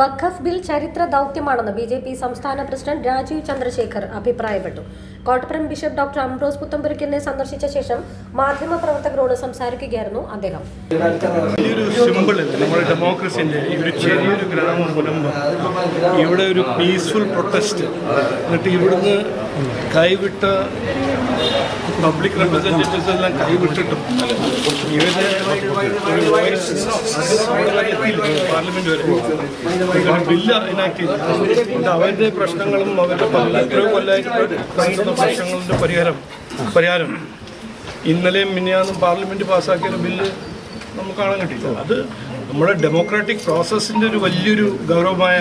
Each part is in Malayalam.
Waqf bill ചരിത്ര ദൗത്യമാണെന്ന് ബി ജെ പി സംസ്ഥാന പ്രസിഡന്റ് രാജീവ് ചന്ദ്രശേഖർ അഭിപ്രായപ്പെട്ടു. കോട്ടപ്പുറം ബിഷപ്പ് ഡോക്ടർ അംബ്രോസ് പുത്തമ്പുരക്കിനെ സന്ദർശിച്ച ശേഷം മാധ്യമപ്രവർത്തകരോട് സംസാരിക്കുകയായിരുന്നു അദ്ദേഹം. നമ്മുടെ ഡെമോക്രസിന്റെ ഈ ഒരു ചെറിയൊരു ഗ്രാമം മുനമ്പം ഇവിടെ ഒരു പീസ്ഫുൾ പ്രൊട്ടസ്റ്റ് എന്നിട്ട് ഇവിടുന്ന് കൈവിട്ട പബ്ലിക് റെപ്രസെന്റേറ്റീവ്സ് എല്ലാം കൈവിട്ടിട്ടും പാർലമെന്റ് വരെ. ബില്ല് ഇനാക്ട് ചെയ്തു. അവരുടെ പ്രശ്നങ്ങളും അവരുടെ പല എത്രയോ കൊല്ലമായിട്ട് പ്രശ്നങ്ങളുടെ പരിഹാരം പരിഹാരം. ഇന്നലെയും മിനിയാന്നും പാർലമെന്റ് പാസ്സാക്കിയ ബില്ല് നമുക്ക് കാണാൻ കിട്ടിയില്ല അത് നമ്മുടെ ഡെമോക്രാറ്റിക് പ്രോസസ്സിന്റെ ഒരു വലിയൊരു ഗൗരവമായ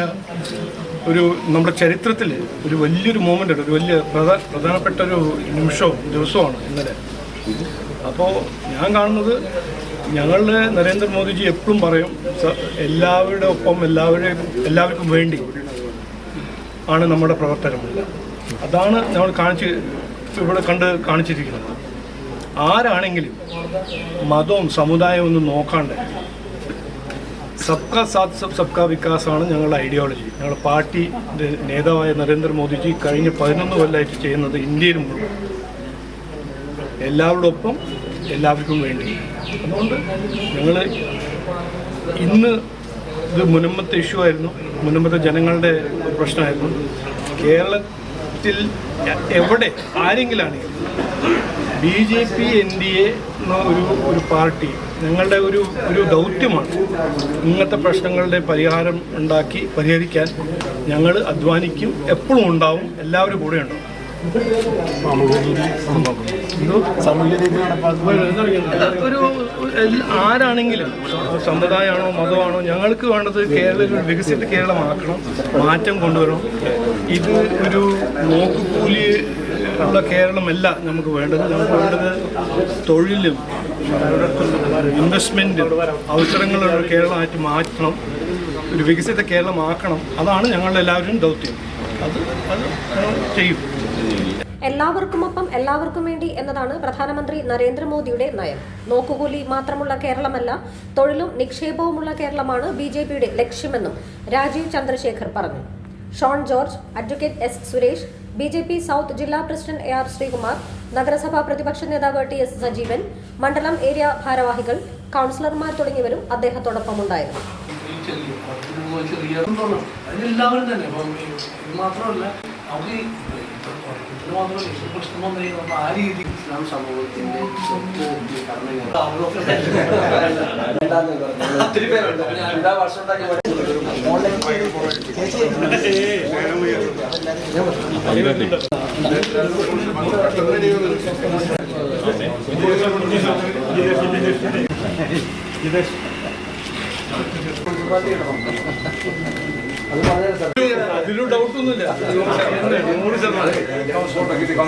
ഒരു നമ്മുടെ ചരിത്രത്തിൽ ഒരു വലിയൊരു മൂമെന്റ് ഒരു വലിയ പ്രധാ പ്രധാനപ്പെട്ട ഒരു നിമിഷവും ദിവസമാണ് ഇന്നലെ. അപ്പോൾ ഞാൻ കാണുന്നത് ഞങ്ങളുടെ നരേന്ദ്രമോദിജി എപ്പോഴും പറയും എല്ലാവരുടെ ഒപ്പം എല്ലാവരുടെയും എല്ലാവർക്കും വേണ്ടി ആണ് നമ്മുടെ പ്രവർത്തനം അതാണ് നമ്മൾ കാണിച്ച് ഇവിടെ കണ്ട് കാണിച്ചിരിക്കുന്നത്. ആരാണെങ്കിലും മതവും സമുദായവും ഒന്നും നോക്കാണ്ട് സബ്കാ സാത്ത് സബ് സബ്കാ വികാസാണ് ഞങ്ങളുടെ ഐഡിയോളജി ഞങ്ങളുടെ പാർട്ടി നേതാവായ നരേന്ദ്രമോദിജി കഴിഞ്ഞ പതിനൊന്ന് കൊല്ലമായിട്ട് ചെയ്യുന്നത് ഇന്ത്യയിൽ മുഴുവൻ. എല്ലാവരോടൊപ്പം എല്ലാവർക്കും വേണ്ടി. അതുകൊണ്ട് ഞങ്ങൾ ഇന്ന് ഇത് മുനമ്പത്തെ ഇഷ്യൂ ആയിരുന്നു. മുനമ്പത്തെ ജനങ്ങളുടെ പ്രശ്നമായിരുന്നു. കേരളത്തിൽ എവിടെ ആരെങ്കിലാണെങ്കിൽ B J P N D A എന്ന ഒരു ഒരു പാർട്ടി ഞങ്ങളുടെ ഒരു ഒരു ദൗത്യമാണ് ഇങ്ങനത്തെ പ്രശ്നങ്ങളുടെ പരിഹാരം ഉണ്ടാക്കി പരിഹരിക്കാൻ ഞങ്ങൾ അധ്വാനിക്കും എപ്പോഴും ഉണ്ടാവും എല്ലാവരും കൂടെ ഉണ്ടാവും? ഒരു ആരാണെങ്കിലും സമ്പ്രദായമാണോ മതമാണോ ഞങ്ങൾക്ക് വേണ്ടത് കേരളം ഒരു വികസിത കേരളമാക്കണം മാറ്റം കൊണ്ടുവരണം. ഇത് ഒരു നോക്കുകൂലി ഉള്ള കേരളമല്ല നമുക്ക് വേണ്ടത്. നമുക്ക് വേണ്ടത് തൊഴിലും ഇൻവെസ്റ്റ്മെന്റ് അവസരങ്ങളുള്ള കേരളമായിട്ട് മാറ്റണം ഒരു വികസിത കേരളമാക്കണം. അതാണ് ഞങ്ങളുടെ എല്ലാവരും ദൗത്യം അത് അത് ചെയ്യും. എല്ലാവർക്കുമൊപ്പം എല്ലാവർക്കും വേണ്ടി എന്നതാണ് പ്രധാനമന്ത്രി നരേന്ദ്രമോദിയുടെ നയം. നോക്കുകൂലി മാത്രമുള്ള കേരളമല്ല തൊഴിലും നിക്ഷേപവുമുള്ള കേരളമാണ് ബി ജെ പിയുടെ ലക്ഷ്യമെന്നും രാജീവ് ചന്ദ്രശേഖർ പറഞ്ഞു. Shone George advocate S Suresh B J P south ജില്ലാ പ്രസിഡന്റ് എ ആർ ശ്രീകുമാർ നഗരസഭാ പ്രതിപക്ഷ നേതാവ് ടി എസ് സജീവൻ മണ്ഡലം ഏരിയ ഭാരവാഹികൾ കൗൺസിലർമാർ തുടങ്ങിയവരും അദ്ദേഹത്തോടൊപ്പം ഉണ്ടായിരുന്നു തന്നെ. മാത്രമല്ല നമുക്ക് പ്രശ്നം വന്നു കഴിഞ്ഞാൽ ആ രീതി ഇസ്ലാം സമൂഹത്തിന്റെ ഒത്തിരി പേരുണ്ട്. ഞാൻ എല്ലാ വർഷം അതിലും ഡൗട്ടൊന്നുമില്ല നൂറ് ശതമാനം.